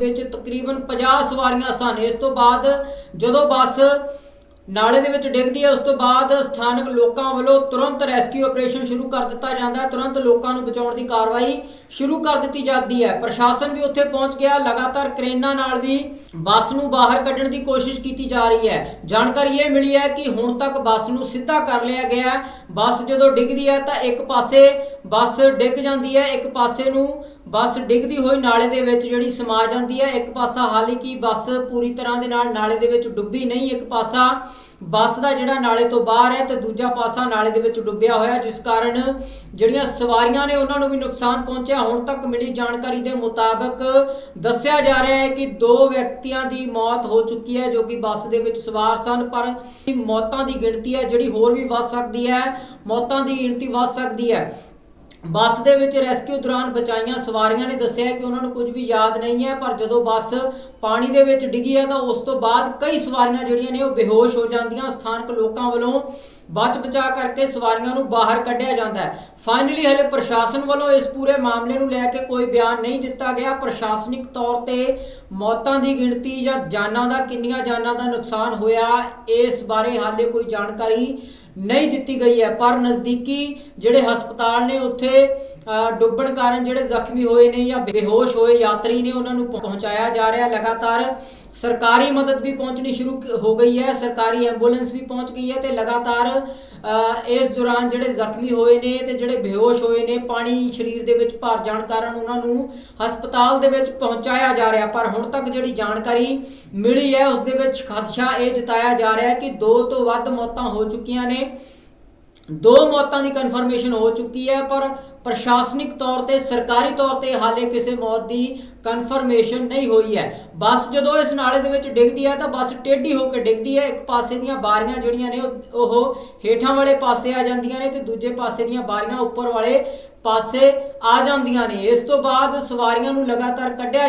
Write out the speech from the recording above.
ਵਿੱਚ ਤਕਰੀਬਨ 50 ਸਵਾਰੀਆਂ ਸਨ। ਇਸ ਤੋਂ ਬਾਅਦ ਜਦੋਂ ਬੱਸ ਨਾਲੇ ਦੇ ਵਿੱਚ ਡਿੱਗਦੀ ਹੈ, ਉਸ ਤੋਂ ਬਾਅਦ ਸਥਾਨਕ ਲੋਕਾਂ ਵੱਲੋਂ ਤੁਰੰਤ ਰੈਸਕਿਊ ਆਪਰੇਸ਼ਨ ਸ਼ੁਰੂ ਕਰ ਦਿੱਤਾ ਜਾਂਦਾ ਹੈ। ਤੁਰੰਤ ਲੋਕਾਂ ਨੂੰ ਬਚਾਉਣ ਦੀ ਕਾਰਵਾਈ ਸ਼ੁਰੂ ਕਰ ਦਿੱਤੀ ਜਾਂਦੀ ਹੈ। ਪ੍ਰਸ਼ਾਸਨ ਵੀ ਉੱਥੇ ਪਹੁੰਚ ਗਿਆ। ਲਗਾਤਾਰ ਕ੍ਰੇਨਾਂ ਨਾਲ ਵੀ ਬੱਸ ਨੂੰ ਬਾਹਰ ਕੱਢਣ ਦੀ ਕੋਸ਼ਿਸ਼ ਕੀਤੀ ਜਾ ਰਹੀ ਹੈ। ਜਾਣਕਾਰੀ ਇਹ ਮਿਲੀ ਹੈ ਕਿ ਹੁਣ ਤੱਕ ਬੱਸ ਨੂੰ ਸਿੱਧਾ ਕਰ ਲਿਆ ਗਿਆ ਹੈ। ਬੱਸ ਜਦੋਂ ਡਿੱਗਦੀ ਹੈ ਤਾਂ ਇੱਕ ਪਾਸੇ ਬੱਸ ਡਿੱਗ ਜਾਂਦੀ ਹੈ, ਇੱਕ ਪਾਸੇ ਨੂੰ ਬੱਸ ਡਿੱਗਦੀ ਹੋਈ ਨਾਲੇ ਦੇ ਵਿੱਚ ਜਿਹੜੀ ਸਮਾ ਜਾਂਦੀ ਹੈ, ਇੱਕ ਪਾਸਾ ਹਾਲਾਂਕਿ ਬੱਸ ਪੂਰੀ ਤਰ੍ਹਾਂ ਦੇ ਨਾਲ ਨਾਲੇ ਦੇ ਵਿੱਚ ਡੁੱਬੀ ਨਹੀਂ, ਇੱਕ ਪਾਸਾ ਬੱਸ ਦਾ ਜਿਹੜਾ ਨਾਲੇ ਤੋਂ ਬਾਹਰ ਹੈ ਤੇ ਦੂਜਾ ਪਾਸਾ ਨਾਲੇ ਦੇ ਵਿੱਚ ਡੁੱਬਿਆ ਹੋਇਆ, ਜਿਸ ਕਾਰਨ ਜਿਹੜੀਆਂ ਸਵਾਰੀਆਂ ਨੇ ਉਹਨਾਂ ਨੂੰ ਵੀ ਨੁਕਸਾਨ ਪਹੁੰਚਿਆ। ਹੁਣ ਤੱਕ ਮਿਲੀ ਜਾਣਕਾਰੀ ਦੇ ਮੁਤਾਬਕ ਦੱਸਿਆ ਜਾ ਰਿਹਾ ਹੈ ਕਿ ਦੋ ਵਿਅਕਤੀਆਂ ਦੀ ਮੌਤ ਹੋ ਚੁੱਕੀ ਹੈ, ਜੋ ਕਿ ਬੱਸ ਦੇ ਵਿੱਚ ਸਵਾਰ ਸਨ, ਪਰ ਮੌਤਾਂ ਦੀ ਗਿਣਤੀ ਹੈ ਜਿਹੜੀ ਹੋਰ ਵੀ ਵੱਧ ਸਕਦੀ ਹੈ, ਮੌਤਾਂ ਦੀ ਗਿਣਤੀ ਵੱਧ ਸਕਦੀ ਹੈ। ਬੱਸ ਦੇ ਵਿੱਚ ਰੈਸਕਿਊ ਦੌਰਾਨ ਬਚਾਈਆਂ ਸਵਾਰੀਆਂ ਨੇ ਦੱਸਿਆ ਕਿ ਉਹਨਾਂ ਨੂੰ ਕੁਝ ਵੀ ਯਾਦ ਨਹੀਂ ਹੈ, ਪਰ ਜਦੋਂ ਬੱਸ ਪਾਣੀ ਦੇ ਵਿੱਚ ਡਿੱਗੀ ਹੈ ਤਾਂ ਉਸ ਤੋਂ ਬਾਅਦ ਕਈ ਸਵਾਰੀਆਂ ਜਿਹੜੀਆਂ ਨੇ ਉਹ ਬੇਹੋਸ਼ ਹੋ ਜਾਂਦੀਆਂ। ਸਥਾਨਕ ਲੋਕਾਂ ਵੱਲੋਂ ਬਚ ਬਚਾ ਕਰਕੇ ਸਵਾਰੀਆਂ ਨੂੰ ਬਾਹਰ ਕੱਢਿਆ ਜਾਂਦਾ ਹੈ। ਫਾਈਨਲੀ ਹਲੇ ਪ੍ਰਸ਼ਾਸਨ ਵੱਲੋਂ ਇਸ ਪੂਰੇ ਮਾਮਲੇ ਨੂੰ ਲੈ ਕੇ ਕੋਈ ਬਿਆਨ ਨਹੀਂ ਦਿੱਤਾ ਗਿਆ। ਪ੍ਰਸ਼ਾਸਨਿਕ ਤੌਰ ਤੇ ਮੌਤਾਂ ਦੀ ਗਿਣਤੀ ਜਾਂ ਜਾਨਾਂ ਦਾ, ਕਿੰਨੀਆਂ ਜਾਨਾਂ ਦਾ ਨੁਕਸਾਨ ਹੋਇਆ, ਇਸ ਬਾਰੇ ਹਾਲੇ ਕੋਈ ਜਾਣਕਾਰੀ ਨਹੀਂ ਦਿੱਤੀ ਗਈ ਹੈ। ਪਰ ਨਜ਼ਦੀਕੀ ਜਿਹੜੇ ਹਸਪਤਾਲ ਨੇ ਉੱਥੇ ਡੁੱਬਣ ਕਾਰਨ ਜਿਹੜੇ ਜ਼ਖਮੀ ਹੋਏ ਨੇ ਜਾਂ ਬੇਹੋਸ਼ ਹੋਏ ਯਾਤਰੀ ਨੇ ਉਹਨਾਂ ਨੂੰ ਪਹੁੰਚਾਇਆ ਜਾ ਰਿਹਾ ਲਗਾਤਾਰ ਸਰਕਾਰੀ ਮਦਦ ਵੀ ਪਹੁੰਚਣੀ ਸ਼ੁਰੂ ਹੋ ਗਈ ਹੈ। ਸਰਕਾਰੀ ਐਂਬੂਲੈਂਸ ਵੀ ਪਹੁੰਚ ਗਈ ਹੈ ਤੇ ਲਗਾਤਾਰ ਇਸ ਦੌਰਾਨ ਜਿਹੜੇ ਜ਼ਖਮੀ ਹੋਏ ਨੇ ਤੇ ਜਿਹੜੇ ਬੇਹੋਸ਼ ਹੋਏ ਨੇ, ਪਾਣੀ ਸਰੀਰ ਦੇ ਵਿੱਚ ਭਰ ਜਾਣ ਕਾਰਨ ਉਹਨਾਂ ਨੂੰ ਹਸਪਤਾਲ ਦੇ ਵਿੱਚ ਪਹੁੰਚਾਇਆ ਜਾ ਰਿਹਾ। ਪਰ ਹੁਣ ਤੱਕ ਜਿਹੜੀ ਜਾਣਕਾਰੀ ਮਿਲੀ ਹੈ, ਉਸ ਦੇ ਵਿੱਚ ਖਦਸ਼ਾ ਇਹ ਜਤਾਇਆ ਜਾ ਰਿਹਾ ਹੈ ਕਿ ਦੋ ਤੋਂ ਵੱਧ ਮੌਤਾਂ ਹੋ ਚੁੱਕੀਆਂ ਨੇ। ਦੋ ਮੌਤਾਂ ਦੀ ਕਨਫਰਮੇਸ਼ਨ ਹੋ ਚੁੱਕੀ ਹੈ, ਪਰ ਪ੍ਰਸ਼ਾਸਨਿਕ ਤੌਰ ਤੇ, ਸਰਕਾਰੀ ਤੌਰ ਤੇ ਹਾਲੇ ਕਿਸੇ ਮੌਤ ਦੀ ਕਨਫਰਮੇਸ਼ਨ ਨਹੀਂ ਹੋਈ ਹੈ। ਬੱਸ ਜਦੋਂ ਇਸ ਨਾਲੇ ਦੇ ਵਿੱਚ ਡਿੱਗਦੀ ਹੈ, ਤਾਂ ਬੱਸ ਟੇਢੀ ਹੋ ਕੇ ਡਿੱਗਦੀ ਹੈ। ਇੱਕ ਪਾਸੇ ਦੀਆਂ ਬਾਰੀਆਂ ਜਿਹੜੀਆਂ ਨੇ ਉਹ- ਹੇਠਾਂ ਵਾਲੇ ਪਾਸੇ ਆ ਜਾਂਦੀਆਂ ਨੇ ਤੇ ਦੂਜੇ ਪਾਸੇ ਦੀਆਂ ਬਾਰੀਆਂ ਉੱਪਰ ਵਾਲੇ ਪਾਸੇ ਆ ਜਾਂਦੀਆਂ ਨੇ। ਇਸ ਤੋਂ ਬਾਅਦ ਸਵਾਰੀਆਂ ਨੂੰ ਲਗਾਤਾਰ ਕੱਢਿਆ